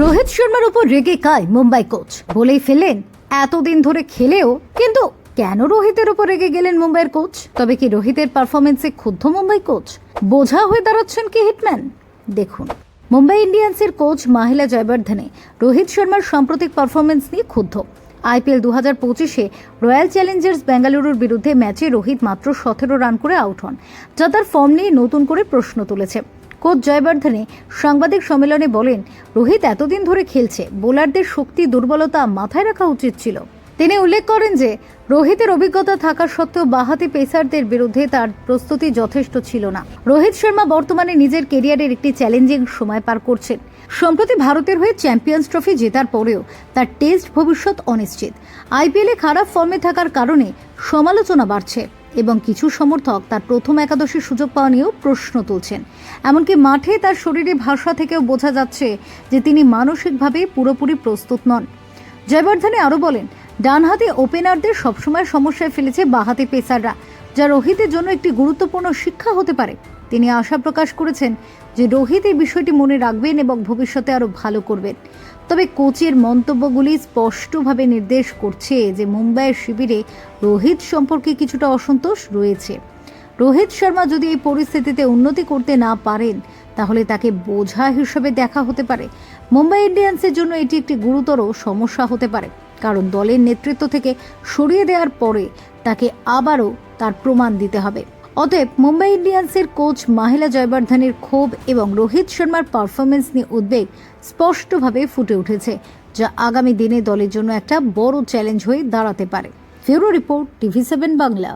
রোহিত শর্মার উপর রেগে কায় মুম্বাই কোচ। বলেই ফেললেন, এতদিন ধরে খেলেও, কিন্তু কেন রোহিতের উপর রেগে গেলেন মুম্বাইয়ের কোচ? তবে কি রোহিতের পারফরমেন্সে ক্ষুব্ধ মুম্বাই কোচ? বোঝা হয়ে দাঁড়াচ্ছেন কি হিটম্যান? দেখুন, মুম্বাই ইন্ডিয়ান্সের কোচ মাহিলা জয়বর্ধনে রোহিত শর্মার সাম্প্রতিক পারফরমেন্স নিয়ে ক্ষুব্ধ। আইপিএল দু হাজার পঁচিশে রয়্যাল চ্যালেঞ্জার্স বেঙ্গালুরুর বিরুদ্ধে ম্যাচে রোহিত মাত্র সতেরো রান করে আউট হন, যা তার ফর্ম নিয়ে নতুন করে প্রশ্ন তুলেছে। কোচ জয়বর্ধনে সাংবাদিক সম্মেলনে বলেন, রোহিত এতদিন ধরে খেলছে। বোলারদের শক্তি, দুর্বলতা মাথায় রাখা উচিত ছিল। তিনি উল্লেখ করেন যে, রোহিতের অভিজ্ঞতা থাকা সত্ত্বেও বাহাতি পেসারদের বিরুদ্ধে তার প্রস্তুতি যথেষ্ট ছিল না। রোহিত শর্মা বর্তমানে নিজের কেরিয়ারের একটি চ্যালেঞ্জিং সময় পার করছেন। সম্প্রতি ভারতের হয়ে চ্যাম্পিয়ন্স ট্রফি জেতার পরেও তার টেস্ট ভবিষ্যৎ অনিশ্চিত। আইপিএলে খারাপ ফর্মে থাকার কারণে সমালোচনা বাড়ছে। এবং কিছু সমর্থক তার প্রথম একাদশীর সুযোগ পাওয়া নিয়েও প্রশ্ন তুলছেন। এমনকি মাঠে তার শরীরে ভাষা থেকেও বোঝা যাচ্ছে যে তিনি মানসিকভাবে পুরোপুরি প্রস্তুত নন। জয়বর্ধনে আরও বলেন, ডানহাতি ওপেনারদের সবসময় সমস্যায় ফেলেছে বাহাতি পেসাররা। যা রোহিতের জন্য একটি গুরুত্বপূর্ণ শিক্ষা হতে পারে। তিনি আশা প্রকাশ করেছেন যে রোহিত এই বিষয়টি মনে রাখবেন এবং ভবিষ্যতে আরও ভালো করবেন। তবে কোচের মন্তব্যগুলি স্পষ্টভাবে নির্দেশ করছে যে মুম্বাইয়ের শিবিরে রোহিত সম্পর্কে কিছুটা অসন্তোষ রয়েছে। রোহিত শর্মা যদি এই পরিস্থিতিতে উন্নতি করতে না পারেন, তাহলে তাকে বোঝা হিসেবে দেখা হতে পারে। মুম্বাই ইন্ডিয়ান্সের জন্য এটি একটি গুরুতর সমস্যা হতে পারে। কারণ দলের নেতৃত্ব থেকে সরিয়ে দেওয়ার পরে তাকে আবারও তার প্রমাণ দিতে হবে। অতএব মুম্বাই ইন্ডিয়ান্সের কোচ মাহিলা জয়বর্ধনের ক্ষোভ এবং রোহিত শর্মার পারফরমেন্স নিয়ে উদ্বেগ স্পষ্টভাবে ফুটে উঠেছে, যা আগামী দিনে দলের জন্য একটা বড় চ্যালেঞ্জ হয়ে দাঁড়াতে পারে। ফেরো রিপোর্ট টিভি সেভেন বাংলা।